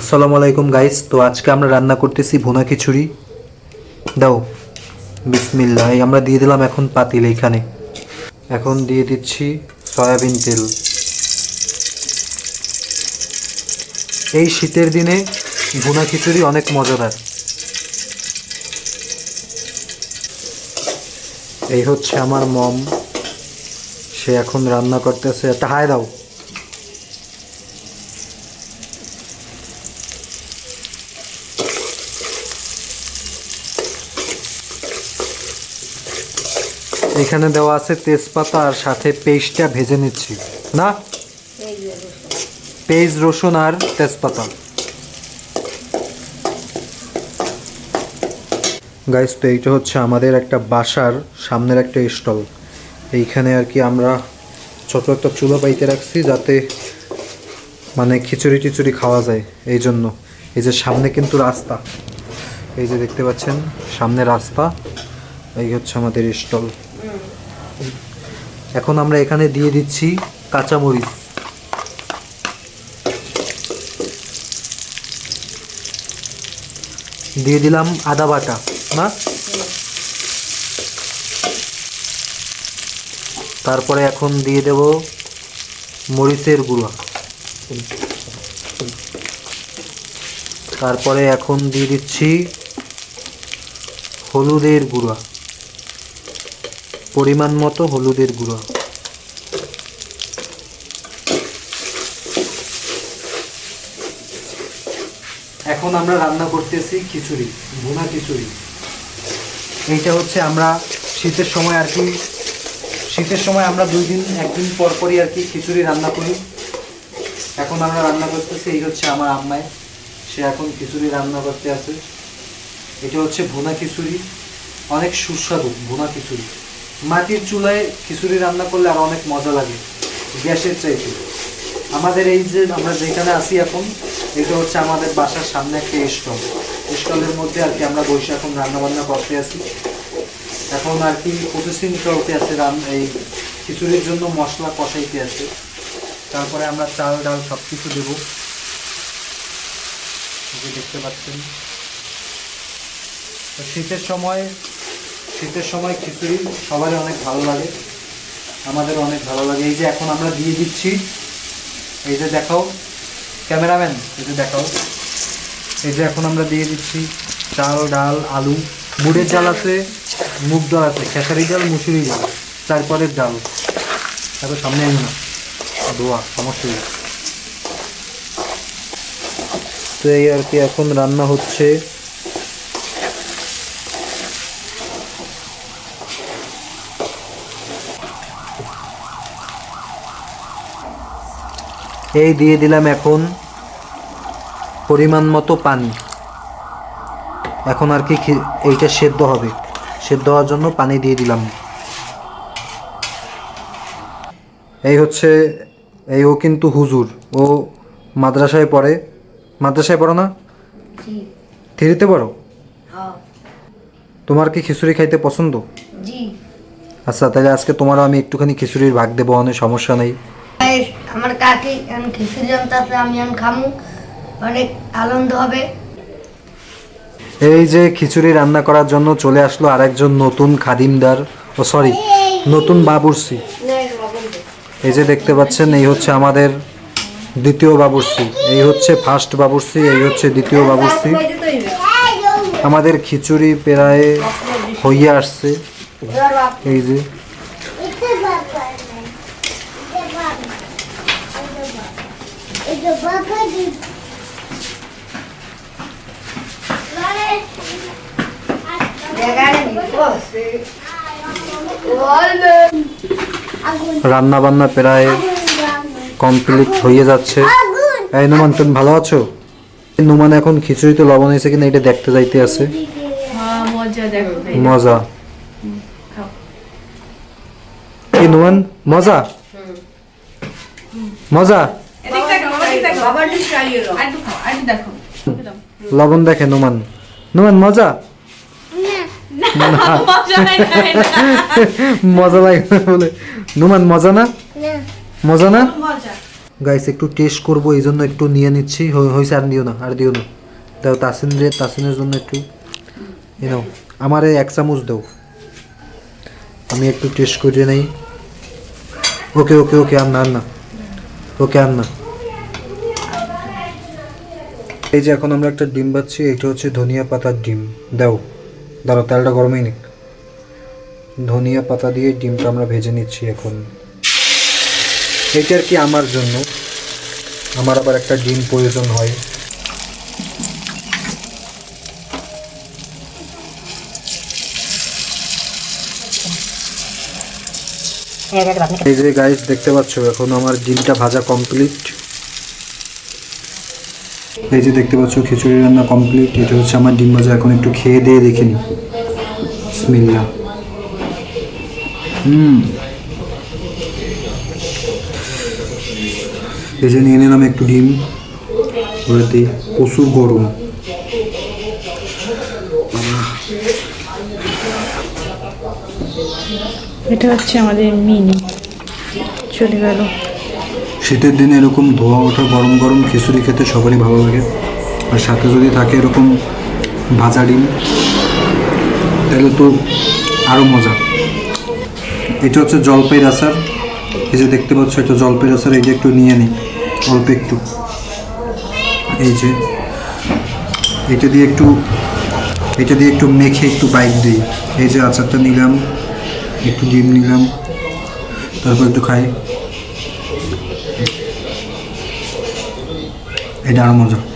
আসসালামু আলাইকুম গাইস তো আজকে আমরা রান্না করতেছি ভুনা খিচুড়ি। দাও, বিসমিল্লাহ। এই আমরা দিয়ে দিলাম এখন পাতিল এইখানে এখন দিয়ে দিচ্ছি সয়াবিন তেল। এই শীতের দিনে ভুনা খিচুড়ি অনেক মজাদার। এই হচ্ছে আমার মম। সে এখন রান্না করতেছে। একটা হায় দাও। এখানে দেওয়া আছে তেজপাতা আর সাথে পেস্টটা ভেজে নিচ্ছি। না? পেঁয়াজ, রসুন আর তেজপাতা। গাইস তো এইটা হচ্ছে আমাদের একটা বাসার সামনের একটা স্টল। এইখানে আর কি আমরা ছোট একটা চুলো পাইতে রাখছি যাতে মানে খিচুড়ি টিচুড়ি খাওয়া যায়, এই জন্য। এই যে সামনে কিন্তু রাস্তা। এই যে দেখতে পাচ্ছেন, সামনে রাস্তা। এই হচ্ছে আমাদের স্টল। এখন আমরা এখানে দিয়ে দিচ্ছি কাঁচামরিচ। দিয়ে দিলাম আদা বাটা। না তারপরে এখন দিয়ে দেব মরিচের গুঁড়া। তারপরে এখন দিয়ে দিচ্ছি হলুদের গুঁড়া। পরিমাণ মতো হলুদের গুঁড়ো। এখন আমরা রান্না করতেছি খিচুড়ি, ভুনা খিচুড়ি। এইটা হচ্ছে আমরা শীতের সময় আর কি, শীতের সময় আমরা দুই দিন, একদিন পর পরই আর কি খিচুড়ি রান্না করি। এখন আমরা রান্না করতেছি, এই হচ্ছে আমার আম্মায় সে এখন খিচুড়ি রান্না করতে আছে। এটা হচ্ছে ভুনা খিচুড়ি। অনেক সুস্বাদু ভুনা খিচুড়ি। মাটির চুলায় খিচুড়ি রান্না করলে আর অনেক মজা লাগে, গ্যাসের চাইতে। আমাদের এই যে আমরা যেখানে আছি এখন, এটা হচ্ছে আমাদের বাসার সামনে একটা স্টল। স্টলের মধ্যে আর কি আমরা বসে এখন রান্না বান্না করতে আছি। এখন আর কি প্রসেসিং চলতে আছে, রান এই খিচুড়ির জন্য মশলা কষাইতে আছে। তারপরে আমরা চাল, ডাল সব কিছু দেবো দেখতে পাচ্ছেন। শীতের সময় শীতের সময় খিচুড়ি সবারই অনেক ভালো লাগে আমাদের অনেক ভালো লাগে। এই যে এখন আমরা দিয়ে দিচ্ছি, এই যে দেখাও, ক্যামেরাম্যান, এই যে দেখাও। এই যে এখন আমরা দিয়ে দিচ্ছি চাল, ডাল, আলু বুড়ের ডাল আছে, মুগ ডাল আছে, খেসারি ডাল, মুসুরি ডাল তারপরে ডাল। তারপর সামনে আনি না। দোয়া, সমস্যা তো এই আর কি এখন রান্না হচ্ছে। এই দিয়ে দিলাম এখন পরিমাণ মতো পানি। এখন আর কি এইটা সেদ্ধ হবে। সেদ্ধ হওয়ার জন্য পানি দিয়ে দিলাম। এই হচ্ছে এই ও কিন্তু হুজুর। ও মাদ্রাসায় পড়ে। মাদ্রাসায় পড়ো না? থ্রিতে পড়ো? হ্যাঁ। তোমার কি খিচুড়ি খাইতে পছন্দ? আচ্ছা তাহলে আজকে তোমারও আমি একটুখানি খিচুড়ির ভাগ দেবো অনেক সমস্যা নেই। আমার কাকি, এখন খিচুড়ি জমতাছে আমি এখন খামু। অনেক আনন্দ হবে। এই যে খিচুড়ি রান্না করার জন্য চলে আসলো আরেকজন নতুন খাদিমদার। ও সরি নতুন বাবুর্চি। এই যে দেখতে পাচ্ছেন, এই হচ্ছে আমাদের দ্বিতীয় বাবুর্চি। এই হচ্ছে ফার্স্ট বাবুর্চি, এই হচ্ছে দ্বিতীয় বাবুর্চি। আমাদের খিচুড়ি প্রায় হইয়া আসছে। এই যে রান্না বান্না প্রায় কমপ্লিট হয়ে যাচ্ছে। এই নুমান তুমি ভালো আছো? এই নুমান এখন খিচুড়িতে লবণ হয়েছে কিনা এটা দেখতে যাইতে আছে। হ্যাঁ মজা দেখো। মজা। কি নুমান মজা? মজা? লবণ দেখে নুমান। নুমান মজা? মজা লাগে বলে। নুমান মজা না? মজা না। গাইস একটু টেস্ট করব এই জন্য একটু নিয়ে নিচ্ছি। হইছে আর দিও না আর দিও না। দাও তাসিন রে তাসিনের জন্য একটু এই নাও আমার এই এক চামচ দাও। আমি একটু টেস্ট করে নেই। ওকে ওকে ওকে আর না ওকে আর না। এই যে এখন আমরা একটা ডিম পাচ্ছি এটা হচ্ছে ধনিয়া পাতার ডিম। দাও, দাঁড়াও, তেলটা গরমই নিক। ধনিয়া পাতা দিয়ে ডিমটা আমরা ভেজে নিচ্ছি এখন। এটা আর কি আমার জন্য। আমার আবার একটা ডিম প্রয়োজন হয়। এই যে গাইস দেখতে পাচ্ছ, এখন আমার ডিমটা ভাজা কমপ্লিট এই যে দেখতে পাচ্ছ, খিচুড়ি রান্না কমপ্লিট এটা হচ্ছে আমার ডিম ভাজা। এখন একটু খেয়ে দিয়ে দেখে নি বিসমিল্লাহ। হুম। এই যে নিয়ে নিলাম একটু ডিম। ওটাতে প্রচুর গরম। এটা হচ্ছে আমাদের মিনি চলে গেল। শীতের দিনে এরকম ধোয়া ওঠা, গরম গরম খিচুড়ি খেতে সবারই ভালো লাগে। আর সাথে যদি থাকে এরকম ভাজা ডিম, তাহলে তো আরও মজা। এটা হচ্ছে জলপাইয়ের আচার এই যে দেখতে পাচ্ছ, এটা জলপাইয়ের আচার এই যে একটু নিয়ে নিই অল্প একটু। এই যে, এটা দিয়ে একটু, এটা দিয়ে একটু মেখে একটু বাইক দিই। এই যে আচারটা নিলাম, একটু ডিম নিলাম, তারপর একটু খাই। এটা আরও মজা।